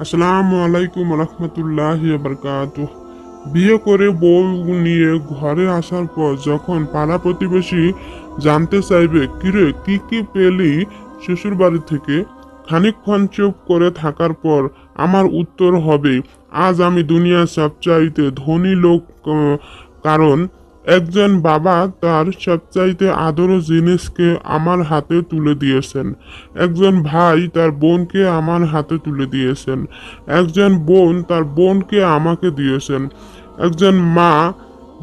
আসসালামু আলাইকুম রহমতুল্লাহ বরকাত বিয়ে করে বউ নিয়ে ঘরে আসার পর যখন পাড়া প্রতিবেশী জানতে চাইবে, কিরে, কি কি পেলি শ্বশুর বাড়ি থেকে? খানিকক্ষণ চুপ করে থাকার পর আমার উত্তর হবে, আজ আমি দুনিয়ার সবচাইতে ধনী লোক কারণ একজন বাবা তার সবচাইতে আদর জিনিসকে আমার হাতে তুলে দিয়েছেন। একজন ভাই তার বোনকে আমার হাতে তুলে দিয়েছেন। একজন বোন তার বোনকে আমাকে দিয়েছেন। একজন মা,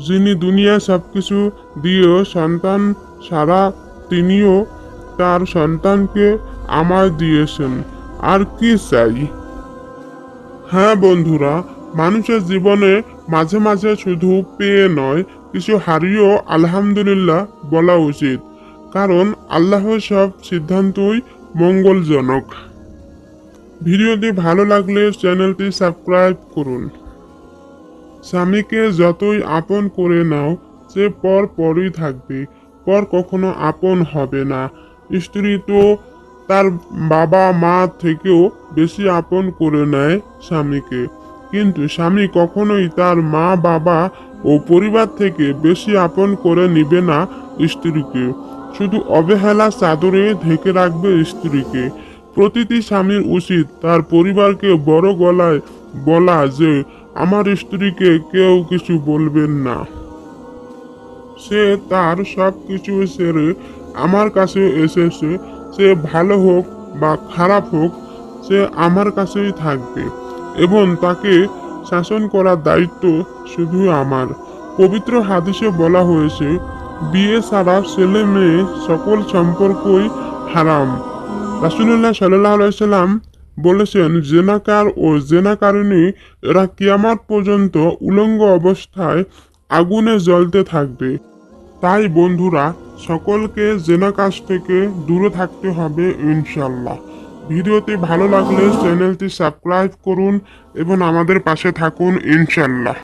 যিনি দুনিয়া সব কিছু দিয়েও সন্তান সারা তিনিও তার সন্তানকে আমায় দিয়েছেন। আর কি চাই? হ্যাঁ বন্ধুরা, মানুষের জীবনে মাঝে মাঝে শুধু পেয়ে নয় কিছু হারিয়েও আলহামদুলিল্লাহ বলা উচিত। কারণ আল্লাহর সব সিদ্ধান্তই মঙ্গলজনক। ভিডিওটি ভালো লাগলে চ্যানেলটি সাবস্ক্রাইব করুন। স্বামীকে যতই আপন করে নাও, সে পর পরই থাকবে। পর কখনো আপন হবে না। স্ত্রী তো তার বাবা মা থেকেও বেশি আপন করে নেয় স্বামীকে। কিন্তু স্বামী কখনোই তার মা বাবা ও পরিবার থেকে বেশি আপন করে নিবে না স্ত্রীকে। শুধু অবহেলা চাদরে ঢেকে রাখবে স্ত্রীকে। প্রতিটি স্বামীর উচিত তার পরিবারকে বড় গলায় বলা যে, আমার স্ত্রীকে কেউ কিছু বলবেন না। সে তার সব কিছু সেরে আমার কাছে এসেছে। সে ভালো হোক বা খারাপ হোক, সে আমার কাছেই থাকবে এবং তাকে শাসন করার দায়িত্ব শুধু আমার। পবিত্র হাদিসে বলা হয়েছে, বিয়ে ছাড়া ছেলে মেয়ে সকল সম্পর্কই হারাম। রাসুল্লাহ সাল্লাহ সাল্লাম বলেছেন, জেনাকার ও জেনাকারিনী এরা কিয়ামাত পর্যন্ত উলঙ্গ অবস্থায় আগুনে জ্বলতে থাকবে। তাই বন্ধুরা, সকলকে জেনা কাজ থেকে দূরে থাকতে হবে ইনশাল্লাহ ভিডিওটি ভালো লাগলে চ্যানেলটি সাবস্ক্রাইব করুন এবং আমাদের পাশে থাকুন ইনশাল্লাহ।